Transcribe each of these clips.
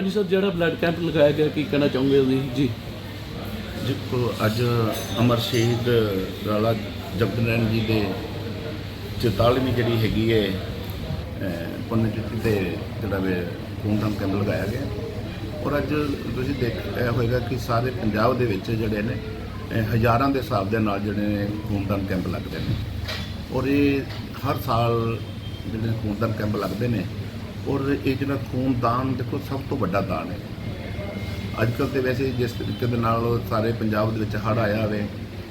ਹਾਂਜੀ ਸਰ ਜਿਹੜਾ blood camp ਲਗਾਇਆ ਗਿਆ ਕੀ ਕਹਿਣਾ ਚਾਹੋਗੇ ਤੁਸੀਂ? ਜੀ। ਦੇਖੋ ਅੱਜ ਅਮਰ ਸ਼ਹੀਦ ਰਾਲਾ ਜਗਤ ਜੀ ਦੇ 44ਵੀਂ ਜਿਹੜੀ ਹੈਗੀ ਹੈ ਅਹ, ਪੁੰਨ ਤਿਥੀ ਤੇ ਜਿਹੜਾ ਵੇ ਖੂਨਦਾਨ ਕੈਂਪ ਲਗਾਇਆ ਗਿਆ। ਔਰ ਅੱਜ ਤੁਸੀਂ ਦੇਖਿਆ ਹੋਵੇਗਾ ਕਿ ਸਾਰੇ ਪੰਜਾਬ ਦੇ ਵਿੱਚ ਜਿਹੜੇ ਨੇ ਹਜ਼ਾਰਾਂ ਦੇ ਹਿਸਾਬ ਦੇ ਨਾਲ ਜਿਹੜੇ ਨੇ ਖੂਨਦਾਨ ਕੈਂਪ ਲੱਗਦੇ ਨੇ। ਔਰ ਇਹ ਹਰ ਸਾਲ ਜਿਹੜੇ ਖੂਨਦਾਨ ਕੈਂਪ ਲੱਗਦੇ ਨੇ ਔਰ ਇਹ ਜਿਹੜਾ ਖੂਨਦਾਨ ਦੇਖੋ ਸਭ ਤੋਂ ਵੱਡਾ ਦਾਨ ਹੈ। ਅੱਜ ਕੱਲ੍ਹ ਤੇ ਵੈਸੇ ਜਿਸ ਤਰੀਕੇ ਦੇ ਨਾਲ ਸਾਰੇ ਪੰਜਾਬ ਦੇ ਵਿੱਚ ਹੜ੍ਹ ਆਇਆ ਹੋਵੇ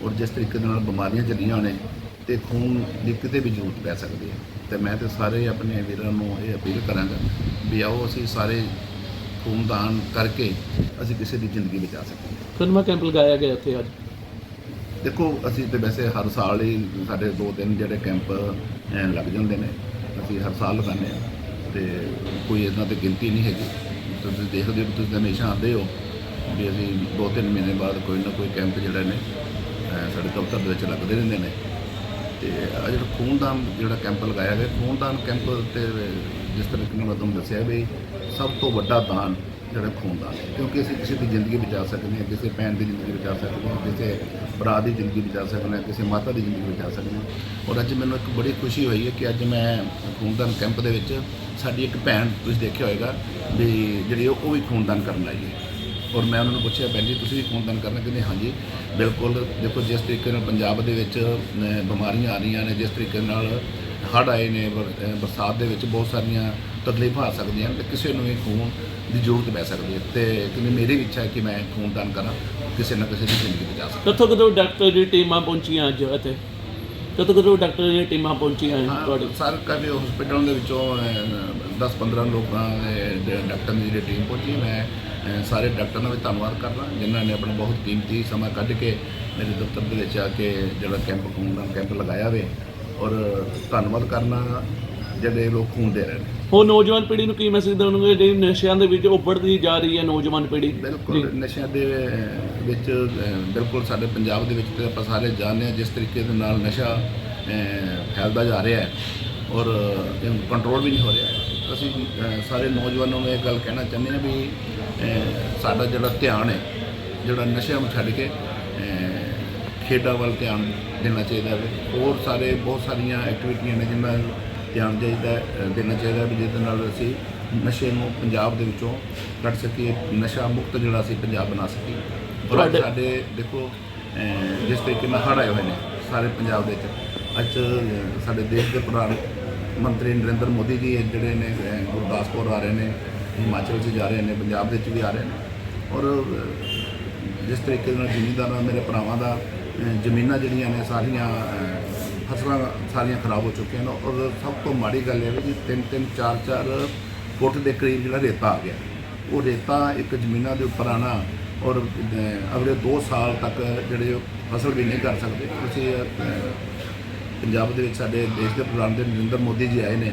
ਔਰ ਜਿਸ ਤਰੀਕੇ ਦੇ ਨਾਲ ਬਿਮਾਰੀਆਂ ਚੱਲੀਆਂ ਨੇ ਤੇ ਖੂਨ ਦੀ ਕਿਤੇ ਵੀ ਜ਼ਰੂਰਤ ਪੈ ਸਕਦੀ ਹੈ। ਤੇ ਮੈਂ ਤੇ ਸਾਰੇ ਆਪਣੇ ਵੀਰਾਂ ਨੂੰ ਇਹ ਅਪੀਲ ਕਰਾਂਗਾ ਵੀ ਆਓ ਅਸੀਂ ਸਾਰੇ ਖੂਨਦਾਨ ਕਰਕੇ ਅਸੀਂ ਕਿਸੇ ਦੀ ਜ਼ਿੰਦਗੀ ਬਚਾ ਸਕੀਏ। ਕਿੰਨਾ ਕੈਂਪ ਲਗਾਇਆ ਗਿਆ ਇੱਥੇ ਅੱਜ। ਦੇਖੋ ਅਸੀਂ ਤੇ ਵੈਸੇ ਹਰ ਸਾਲ ਹੀ ਸਾਡੇ ਦੋ ਤਿੰਨ ਜਿਹੜੇ ਕੈਂਪ ਲੱਗ ਜਾਂਦੇ ਨੇ। ਅਸੀਂ ਹਰ ਸਾਲ ਲਗਾਉਂਦੇ ਹਾਂ। ਤੇ ਕੋਈ ਇਹਨਾਂ ਤੇ ਗਿਣਤੀ ਨਹੀਂ ਹੈਗੀ। ਤੁਸੀਂ ਦੇਖਦੇ ਹੋ ਤੁਸੀਂ ਹਮੇਸ਼ਾ ਆਉਂਦੇ ਹੋ ਵੀ ਅਸੀਂ ਦੋ ਤਿੰਨ ਮਹੀਨੇ ਬਾਅਦ ਕੋਈ ਨਾ ਕੋਈ ਕੈਂਪ ਜਿਹੜਾ ਨੇ ਸਾਡੇ ਦਫ਼ਤਰ ਦੇ ਵਿੱਚ ਲੱਗਦੇ ਰਹਿੰਦੇ ਨੇ। ਤੇ ਅੱਜ ਜਿਹੜਾ ਖੂਨਦਾਨ ਜਿਹੜਾ ਕੈਂਪ ਲਗਾਇਆ ਗਿਆ, ਖੂਨਦਾਨ ਕੈਂਪ ਤੇ ਜਿਸ ਤਰੀਕੇ ਨਾਲ ਮੈਂ ਤੁਹਾਨੂੰ ਦੱਸਿਆ ਵੀ ਸਭ ਤੋਂ ਵੱਡਾ ਦਾਨ ਜਿਹੜਾ ਖੂਨਦਾਨ ਹੈ ਕਿਉਂਕਿ ਅਸੀਂ ਕਿਸੇ ਦੀ ਜ਼ਿੰਦਗੀ ਬਚਾ ਸਕਦੇ ਹਾਂ, ਕਿਸੇ ਭੈਣ ਦੀ ਜ਼ਿੰਦਗੀ ਬਚਾ ਸਕਦੇ ਹਾਂ, ਕਿਸੇ ਭਰਾ ਦੀ ਜ਼ਿੰਦਗੀ ਬਚਾ ਸਕਦੇ ਹਾਂ, ਕਿਸੇ ਮਾਤਾ ਦੀ ਜ਼ਿੰਦਗੀ ਬਚਾ ਸਕਦੇ ਹਾਂ। ਔਰ ਅੱਜ ਮੈਨੂੰ ਇੱਕ ਬੜੀ ਖੁਸ਼ੀ ਹੋਈ ਹੈ ਕਿ ਅੱਜ ਮੈਂ ਖੂਨਦਾਨ ਕੈਂਪ ਦੇ ਵਿੱਚ ਸਾਡੀ ਇੱਕ ਭੈਣ, ਤੁਸੀਂ ਦੇਖਿਆ ਹੋਵੇਗਾ ਵੀ ਜਿਹੜੀ ਉਹ ਉਹ ਵੀ ਖੂਨਦਾਨ ਕਰਨ ਆਈ ਹੈ। ਔਰ ਮੈਂ ਉਹਨਾਂ ਨੂੰ ਪੁੱਛਿਆ, ਭੈਣ ਜੀ, ਤੁਸੀਂ ਵੀ ਖੂਨਦਾਨ ਕਰਨਾ? ਕਹਿੰਦੇ ਹਾਂਜੀ। ਬਿਲਕੁਲ, ਦੇਖੋ, ਜਿਸ ਤਰੀਕੇ ਨਾਲ ਪੰਜਾਬ ਦੇ ਵਿੱਚ ਬਿਮਾਰੀਆਂ ਆ ਰਹੀਆਂ ਨੇ, ਜਿਸ ਤਰੀਕੇ ਨਾਲ ਹੜ੍ਹ ਆਏ ਨੇ ਬਰ- ਬਰਸਾਤ ਦੇ ਵਿੱਚ ਬਹੁਤ ਸਾਰੀਆਂ ਤਕਲੀਫਾਂ ਆ ਸਕਦੀਆਂ ਤੇ ਕਿਸੇ ਨੂੰ ਵੀ ਖੂਨ ਦੀ ਜ਼ਰੂਰਤ ਪੈ ਸਕਦੀ ਹੈ ਤੇ ਕਿਉਂਕਿ ਮੇਰੀ ਵੀ ਇੱਛਾ ਹੈ ਕਿ ਮੈਂ ਖੂਨਦਾਨ ਕਰਾਂ ਕਿਸੇ ਨਾ ਕਿਸੇ ਦੀ ਜ਼ਿੰਦਗੀ ਬਚਾ ਸਕਾਂ। ਕਿੱਥੋਂ ਕਿੱਥੋਂ ਡਾਕਟਰ ਦੀ ਟੀਮਾਂ ਪਹੁੰਚੀਆਂ ਅੱਜ ਇੱਥੇ? ਕਿੱਥੋਂ ਕਿੱਥੋਂ ਡਾਕਟਰ ਦੀਆਂ ਟੀਮਾਂ ਪਹੁੰਚੀਆਂ ਹੈ ਤੁਹਾਡੇ? ਹਾਂ ਸਰ ਹਸਪੀਟਲਾਂ ਦੇ ਵਿੱਚੋਂ 10-15 ਲੋਕਾਂ ਦੇ ਡਾਕਟਰ ਦੀ ਜਿਹੜੀ ਟੀਮ ਪਹੁੰਚੀ ਮੈਂ ਅਹ, ਸਾਰੇ ਡਾਕਟਰਾਂ ਦਾ ਵੀ ਧੰਨਵਾਦ ਕਰਦਾ ਜਿਨ੍ਹਾਂ ਨੇ ਆਪਣਾ ਬਹੁਤ ਕੀਮਤੀ ਸਮਾਂ ਕੱਢ ਕੇ ਮੇਰੇ ਦਫ਼ਤਰ ਦੇ ਵਿੱਚ ਆ ਕੇ ਜਿਹੜਾ ਕੈਂਪ ਖੂਨਦਾਨ ਕੈਂਪ ਲਗਾਇਆ ਵੇ। ਔਰ ਧੰਨਵਾਦ ਕਰਨਾ ਜਿਹੜੇ ਲੋਕ ਖੂਨ ਦੇ ਰਹੇ ਨੇ। ਉਹ ਨੌਜਵਾਨ ਪੀੜ੍ਹੀ ਨੂੰ ਕੀ ਮੈਸੇਜ ਦੇਣਗੇ ਜਿਹੜੀ ਨਸ਼ਿਆਂ ਦੇ ਵਿੱਚ ਉੱਭੜਦੀ ਜਾ ਰਹੀ ਹੈ ਨੌਜਵਾਨ ਪੀੜ੍ਹੀ? ਬਿਲਕੁਲ ਨਸ਼ਿਆਂ ਦੇ ਵਿੱਚ ਅਹ, ਬਿਲਕੁਲ ਸਾਡੇ ਪੰਜਾਬ ਦੇ ਵਿੱਚ ਤੇ ਆਪਾਂ ਸਾਰੇ ਜਾਣਦੇ ਹਾਂ ਜਿਸ ਤਰੀਕੇ ਦੇ ਨਾਲ ਨਸ਼ਾ ਅਹ, ਫੈਲਦਾ ਜਾ ਰਿਹਾ ਹੈ ਔਰ ਕੰਟਰੋਲ ਵੀ ਨਹੀਂ ਹੋ ਰਿਹਾ ਅਸੀਂ ਅਹ, ਸਾਰੇ ਨੌਜਵਾਨਾਂ ਨੂੰ ਇਹ ਗੱਲ ਕਹਿਣਾ ਚਾਹੁੰਦੇ ਹਾਂ ਵੀ ਅਹ, ਸਾਡਾ ਜਿਹੜਾ ਧਿਆਨ ਹੈ ਜਿਹੜਾ ਨਸ਼ਿਆਂ ਨੂੰ ਛੱਡ ਕੇ ਅਹ, ਖੇਡਾਂ ਵੱਲ ਧਿਆਨ ਦੇਣਾ ਚਾਹੀਦਾ ਹੈ। ਹੋਰ ਸਾਰੇ ਬਹੁਤ ਸਾਰੀਆਂ ਐਕਟੀਵਿਟੀਆਂ ਨੇ ਜਿਨ੍ਹਾਂ ਧਿਆਨ ਚਾਹੀਦਾ ਦੇਣਾ ਚਾਹੀਦਾ ਵੀ ਜਿਹਦੇ ਨਾਲ ਅਸੀਂ ਨਸ਼ੇ ਨੂੰ ਪੰਜਾਬ ਦੇ ਵਿੱਚੋਂ ਕੱਢ ਸਕੀਏ ਨਸ਼ਾ ਮੁਕਤ ਜਿਹੜਾ ਅਸੀਂ ਪੰਜਾਬ ਬਣਾ ਸਕੀਏ। ਔਰ ਅੱਜ ਸਾਡੇ ਦੇਖੋ ਜਿਸ ਤਰੀਕੇ ਨਾਲ ਹੜ੍ਹ ਆਏ ਹੋਏ ਨੇ ਸਾਰੇ ਪੰਜਾਬ ਦੇ ਵਿੱਚ ਅੱਜ ਸਾਡੇ ਦੇਸ਼ ਦੇ ਪ੍ਰਧਾਨ ਮੰਤਰੀ ਨਰਿੰਦਰ ਮੋਦੀ ਜੀ ਜਿਹੜੇ ਨੇ ਗੁਰਦਾਸਪੁਰ ਆ ਰਹੇ ਨੇ ਹਿਮਾਚਲ 'ਚ ਜਾ ਰਹੇ ਨੇ ਪੰਜਾਬ ਦੇ ਵਿੱਚ ਵੀ ਆ ਰਹੇ ਨੇ। ਔਰ ਜਿਸ ਤਰੀਕੇ ਨਾਲ ਜ਼ਿਮੀਂਦਾਰਾਂ ਮੇਰੇ ਭਰਾਵਾਂ ਦਾ ਜ਼ਮੀਨਾਂ ਜਿਹੜੀਆਂ ਨੇ ਸਾਰੀਆਂ ਫਸਲਾਂ ਸਾਰੀਆਂ ਖਰਾਬ ਹੋ ਚੁੱਕੀਆਂ ਨੇ ਔਰ ਸਭ ਤੋਂ ਮਾੜੀ ਗੱਲ ਇਹ ਹੈ ਵੀ ਤਿੰਨ ਤਿੰਨ, ਚਾਰ ਚਾਰ ਫੁੱਟ ਦੇ ਕਰੀਬ ਜਿਹੜਾ ਰੇਤਾ ਆ ਗਿਆ। ਉਹ ਰੇਤਾ ਇੱਕ ਜ਼ਮੀਨਾਂ ਦੇ ਉੱਪਰ ਆਣਾ ਔਰ ਅਗਲੇ 2 ਸਾਲ ਤੱਕ ਜਿਹੜੇ ਉਹ ਫਸਲ ਵੀ ਨਹੀਂ ਕਰ ਸਕਦੇ। ਤੁਸੀਂ ਪੰਜਾਬ ਦੇ ਵਿੱਚ ਸਾਡੇ ਦੇਸ਼ ਦੇ ਪ੍ਰਧਾਨ ਦੇ ਨਰਿੰਦਰ ਮੋਦੀ ਜੀ ਆਏ ਨੇ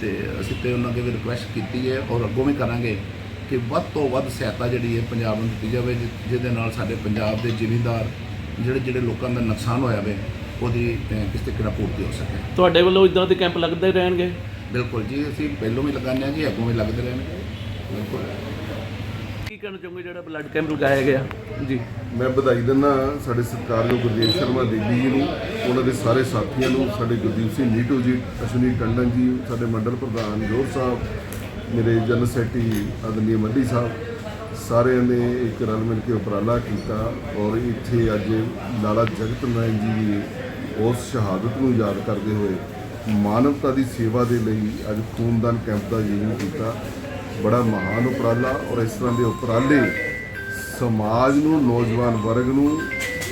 ਤੇ ਅਸੀਂ ਤੇ ਉਹਨਾਂ ਅੱਗੇ ਵੀ ਰਿਕੁਐਸਟ ਕੀਤੀ ਹੈ ਔਰ ਅੱਗੋਂ ਵੀ ਕਰਾਂਗੇ ਕਿ ਵੱਧ ਤੋਂ ਵੱਧ ਸਹਾਇਤਾ ਜਿਹੜੀ ਹੈ ਪੰਜਾਬ ਨੂੰ ਦਿੱਤੀ ਜਾਵੇ ਜਿਹਦੇ ਨਾਲ ਸਾਡੇ ਪੰਜਾਬ ਦੇ ਜ਼ਿਮੀਂਦਾਰ ਜਿਹੜੇ ਜਿਹੜੇ ਲੋਕਾਂ ਦਾ ਨੁਕਸਾਨ ਹੋਇਆ ਵੇ ਉਹਦੀ ਅਹ, ਕਿਸ ਤਰੀਕੇ ਨਾਲ ਪੂਰਤੀ ਹੋ ਸਕੇ। ਤੁਹਾਡੇ ਵੱਲੋਂ ਇਦਾਂ ਦੇ ਕੈਂਪ ਲੱਗਦੇ ਰਹਿਣਗੇ? ਬਿਲਕੁਲ ਜੀ ਅਸੀਂ ਪਹਿਲੋਂ ਵੀ ਲਗਾਉਂਦੇ ਹਾਂ ਜੀ ਅੱਗੋਂ ਵੀ ਲੱਗਦੇ ਰਹਿਣਗੇ। ਬਿਲਕੁਲ। ਕੀ ਕਹਿਣਾ ਚਾਹੋਗੇ ਜਿਹੜਾ ਬਲੱਡ ਕੈਂਪ ਲਗਾਇਆ ਗਿਆ? ਜੀ। ਮੈਂ ਵਧਾਈ ਦਿੰਦਾ ਸਾਡੇ ਸਤਿਕਾਰਯੋਗ ਗੁਰਦੇਵ ਸ਼ਰਮਾ ਦੇਵੀ ਜੀ ਨੂੰ ਉਹਨਾਂ ਦੇ ਸਾਰੇ ਸਾਥੀਆਂ ਨੂੰ ਸਾਡੇ ਗੁਰਦੀਪ ਸਿੰਘ ਨੀਟੂ ਜੀ ਅਸ਼ਵਨੀ ਟੰਡਨ ਜੀ ਸਾਡੇ ਮੰਡਲ ਪ੍ਰਧਾਨ ਜੋਰ ਸਾਹਿਬ ਮੇਰੇ ਜਨਰਲ ਸੈਕਟਰੀ ਆਦਰਨੀय ਮੱਡੀ ਸਾਹਿਬ ਸਾਰਿਆਂ ਨੇ ਇੱਕ ਰਲ ਮਿਲ ਕੇ ਉਪਰਾਲਾ ਕੀਤਾ ਔਰ ਇੱਥੇ ਅੱਜ ਲਾਲਾ ਜਗਤ ਨਾਰਾਇਣ ਜੀ ਦੀ ਉਸ ਸ਼ਹਾਦਤ ਨੂੰ ਯਾਦ ਕਰਦੇ ਹੋਏ ਮਾਨਵਤਾ ਦੀ ਸੇਵਾ ਦੇ ਲਈ ਅੱਜ ਖੂਨਦਾਨ ਕੈਂਪ ਦਾ ਆਯੋਜਨ ਕੀਤਾ। ਬੜਾ ਮਹਾਨ ਉਪਰਾਲਾ ਔਰ ਇਸ ਤਰ੍ਹਾਂ ਦੇ ਉਪਰਾਲੇ ਸਮਾਜ ਨੂੰ ਨੌਜਵਾਨ ਵਰਗ ਨੂੰ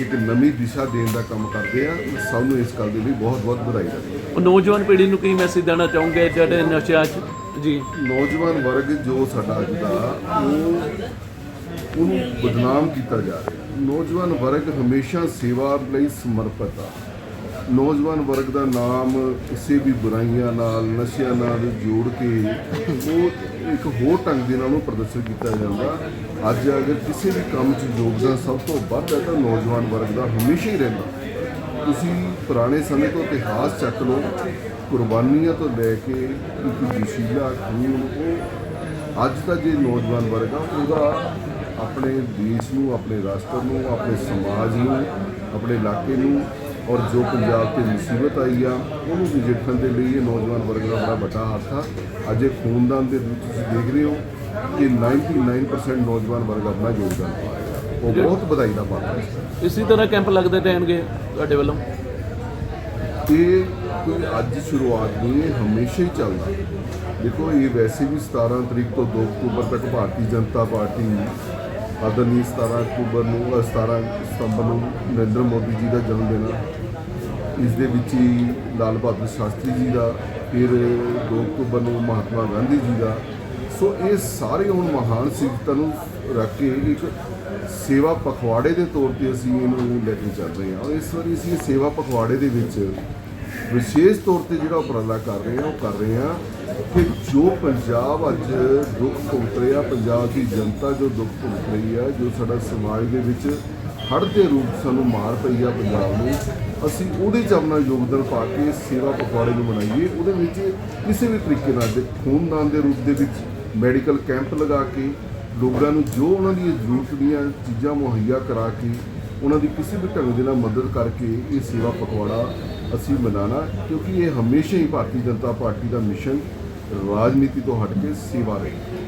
ਇੱਕ ਨਵੀਂ ਦਿਸ਼ਾ ਦੇਣ ਦਾ ਕੰਮ ਕਰਦੇ ਆ। ਸਭ ਨੂੰ ਇਸ ਗੱਲ ਦੇ ਲਈ ਬਹੁਤ ਬਹੁਤ ਵਧਾਈ ਦਿੰਦੇ ਨੌਜਵਾਨ ਪੀੜ੍ਹੀ ਨੂੰ ਕੀ ਮੈਸੇਜ ਦੇਣਾ ਚਾਹੋਗੇ ਜਿਹੜੇ ਨਸ਼ਿਆਂ 'ਚ? ਜੀ। ਨੌਜਵਾਨ ਵਰਗ ਜੋ ਸਾਡਾ ਅੱਜ ਦਾ ਉਹ ਉਹਨੂੰ ਬਦਨਾਮ ਕੀਤਾ ਜਾ ਰਿਹਾ ਨੌਜਵਾਨ ਵਰਗ ਹਮੇਸ਼ਾ ਸੇਵਾ ਲਈ ਸਮਰਪਿਤ ਆ। ਨੌਜਵਾਨ ਵਰਗ ਦਾ ਨਾਮ ਕਿਸੇ ਵੀ ਬੁਰਾਈਆਂ ਨਾਲ, ਨਸ਼ਿਆਂ ਨਾਲ ਜੋੜ ਕੇ ਉਹ ਇੱਕ ਹੋਰ ਢੰਗ ਦੇ ਨਾਲ ਉਹਨੂੰ ਪ੍ਰਦਰਸ਼ਿਤ ਕੀਤਾ ਜਾਂਦਾ। ਅੱਜ ਅਗਰ ਕਿਸੇ ਵੀ ਕੰਮ 'ਚ ਯੋਗਦਾਨ ਸਭ ਤੋਂ ਵੱਧ ਹੈ ਤਾਂ ਨੌਜਵਾਨ ਵਰਗ ਦਾ ਹਮੇਸ਼ਾ ਹੀ ਰਹਿੰਦਾ। ਤੁਸੀਂ ਪੁਰਾਣੇ ਸਮੇਂ ਤੋਂ ਇਤਿਹਾਸ ਚੱਕ ਲਓ, ਕੁਰਬਾਨੀਆਂ ਤੋਂ ਲੈ ਕੇ ਇੱਕ ਜੋਸ਼ੀਲਾ ਖੂਨ, ਉਹ ਅੱਜ ਦਾ ਜੇ ਨੌਜਵਾਨ ਵਰਗ ਆ, ਉਹਦਾ ਆਪਣੇ ਦੇਸ਼ ਨੂੰ, ਆਪਣੇ ਰਾਸ਼ਟਰ ਨੂੰ, ਆਪਣੇ ਸਮਾਜ ਨੂੰ, ਆਪਣੇ ਇਲਾਕੇ ਨੂੰ ਔਰ ਜੋ ਪੰਜਾਬ ਤੇ ਮੁਸੀਬਤ ਆਈ ਆ ਉਹਨੂੰ ਨਜਿੱਠਣ ਦੇ ਲਈ ਇਹ ਨੌਜਵਾਨ ਵਰਗ ਦਾ ਬੜਾ ਵੱਡਾ ਹੱਥ ਆ। ਅੱਜ ਇਹ ਖੂਨਦਾਨ ਦੇ ਵਿੱਚ ਤੁਸੀਂ ਦੇਖ ਰਹੇ ਹੋ ਕਿ 99% ਨੌਜਵਾਨ ਵਰਗ ਆਪਣਾ ਯੋਗਦਾਨ ਪਾ ਰਿਹਾ ਉਹ ਬਹੁਤ ਵਧਾਈ ਦਾ ਪਾਤਰ ਹੈ। ਇਸੇ ਤਰ੍ਹਾਂ ਕੈਂਪ ਲੱਗਦੇ ਰਹਿਣਗੇ ਤੁਹਾਡੇ ਵੱਲੋਂ? ਇਹ ਕੋਈ ਅੱਜ ਸ਼ੁਰੂਆਤ ਨਹੀਂ ਇਹ ਹਮੇਸ਼ਾ ਹੀ ਚੱਲਦਾ। ਦੇਖੋ ਇਹ ਵੈਸੇ ਵੀ 17 ਤਰੀਕ ਤੋਂ 2 ਅਕਤੂਬਰ ਤੱਕ ਭਾਰਤੀ ਜਨਤਾ ਪਾਰਟੀ ਆਦਰਨੀ 17 ਅਕਤੂਬਰ ਨੂੰ ਅ, 17 ਸਤੰਬਰ ਨੂੰ ਨਰਿੰਦਰ ਮੋਦੀ ਜੀ ਦਾ ਜਨਮ ਦਿਨ ਆ। ਇਸ ਦੇ ਵਿੱਚ ਹੀ ਲਾਲ ਬਹਾਦਰ ਸ਼ਾਸਤਰੀ ਜੀ ਦਾ ਫਿਰ 2 ਅਕਤੂਬਰ ਨੂੰ ਮਹਾਤਮਾ ਗਾਂਧੀ ਜੀ ਦਾ। ਸੋ ਇਹ ਸਾਰੇ ਹੁਣ ਮਹਾਨ ਸਿੱਖਤਾਂ ਨੂੰ ਰੱਖ ਕੇ ਇੱਕ ਸੇਵਾ ਪਖਵਾੜੇ ਦੇ ਤੌਰ ਤੇ ਅਸੀਂ ਇਹਨੂੰ ਲੈ ਕੇ ਚੱਲ ਰਹੇ ਹਾਂ। ਔਰ ਇਸ ਵਾਰੀ ਅਸੀਂ ਸੇਵਾ ਪਖਵਾੜੇ ਦੇ ਵਿੱਚ ਵਿਸ਼ੇਸ਼ ਤੌਰ ਤੇ ਜਿਹੜਾ ਉਪਰਾਲਾ ਕਰ ਰਹੇ ਹਾਂ ਉਹ ਕਰ ਰਹੇ ਹਾਂ ਕਿ ਜੋ ਪੰਜਾਬ ਅੱਜ ਦੁੱਖ ਭੁਗਤ ਰਿਹਾ ਪੰਜਾਬ ਦੀ ਜਨਤਾ ਜੋ ਦੁੱਖ ਭੁਗਤ ਰਹੀ ਹੈ ਜੋ ਸਾਡਾ ਸਮਾਜ ਦੇ ਵਿੱਚ ਹੜ੍ਹ ਦੇ ਰੂਪ ਸਾਨੂੰ ਮਾਰ ਪਈ ਆ ਪੰਜਾਬ ਨੂੰ, ਅਸੀਂ ਉਹਦੇ 'ਚ ਆਪਣਾ ਯੋਗਦਾਨ ਪਾ ਕੇ ਸੇਵਾ ਪਖਵਾੜੇ ਨੂੰ ਮਨਾਈਏ ਉਹਦੇ ਵਿੱਚ ਕਿਸੇ ਵੀ ਤਰੀਕੇ ਨਾਲ ਦੇ ਖੂਨਦਾਨ ਦੇ ਰੂਪ ਦੇ ਵਿੱਚ ਮੈਡੀਕਲ ਕੈਂਪ ਲਗਾ ਕੇ, ਲੋਕਾਂ ਨੂੰ ਜੋ ਉਹਨਾਂ ਦੀ ਜ਼ਰੂਰਤ ਦੀਆਂ ਚੀਜ਼ਾਂ ਮੁਹੱਈਆ ਕਰਾ ਕੇ, ਉਹਨਾਂ ਦੀ ਕਿਸੇ ਵੀ ਢੰਗ ਦੇ ਨਾਲ ਮਦਦ ਕਰਕੇ ਇਹ ਸੇਵਾ ਪਖਵਾੜਾ ਅਸੀਂ ਮਨਾਣਾ ਕਿਉਂਕਿ ਇਹ ਹਮੇਸ਼ਾ ਹੀ ਭਾਰਤੀ ਜਨਤਾ ਪਾਰਟੀ ਦਾ ਮਿਸ਼ਨ ਰਾਜਨੀਤੀ ਤੋਂ ਹਟ ਕੇ ਸੇਵਾ ਰਹੀ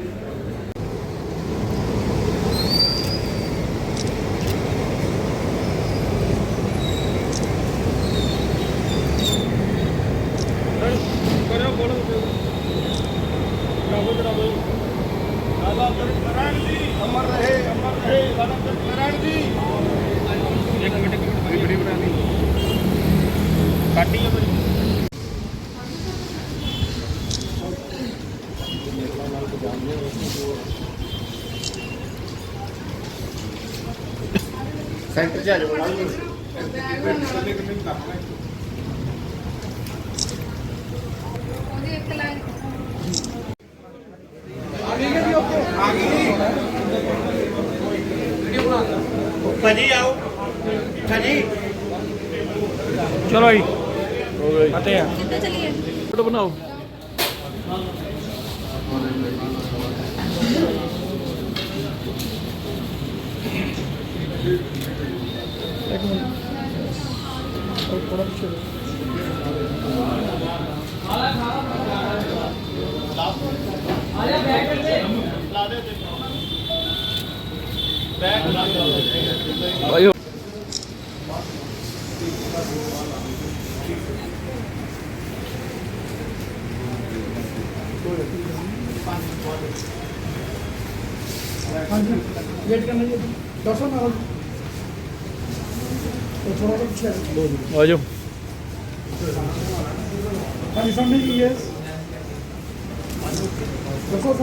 ਉਹਦੀ ਇੱਕ ਲਾਈਨ ਭਾਜੀ ਆਓ। ਭਾਜੀ। ਚਲੋ ਜੀ। ਫਤਿਹ ਆ। ਕਿੱਦਾਂ ਚਲੀਏ? ਫੋਟੋ ਬਣਾਓ। ਆਇਓ ਵੇਟ ਕਰਨਾ ਜੀ ਦਸੋ ਨਾਲ ਉਹ ਥੋੜਾ ਜਿਹਾ ਪਿੱਛੇ ਆਜੋ ਹਾਂਜੀ ਸਾਹਮਣੇ ਜੀ ਯੈਸ ਦੱਸੋ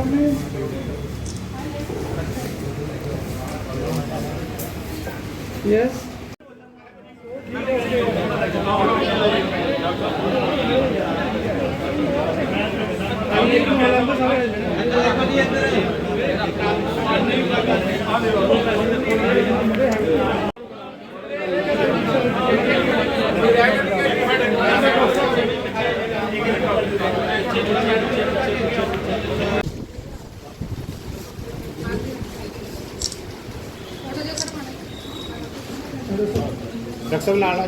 ਲਾਲਾ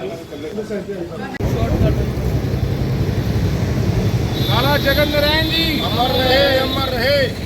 ਜਗਨ ਨਰੈਣ ਜੀ ਅਮਰ ਰਹੇ ਅਮਰ ਰਹੇ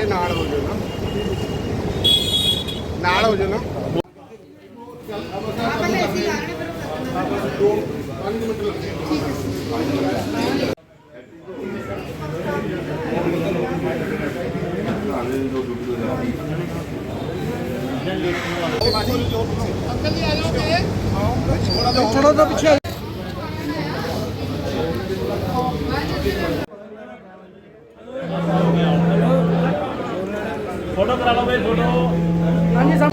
ਸਾਰੇ ਨਾਲ ਹੋ ਜਾਓ ਨਾ। ਨਾਲ ਹੋ ਜਾਓ ਨਾ। ਆਪਾਂ ਨੇ ਐਸੀ ਲਾਣੇ ਪਰ ਫੋਟੋ ਕਰਾ ਲਓ ਬਈ ਫੋਟੋ। ਹਾਂਜੀ ਸਭ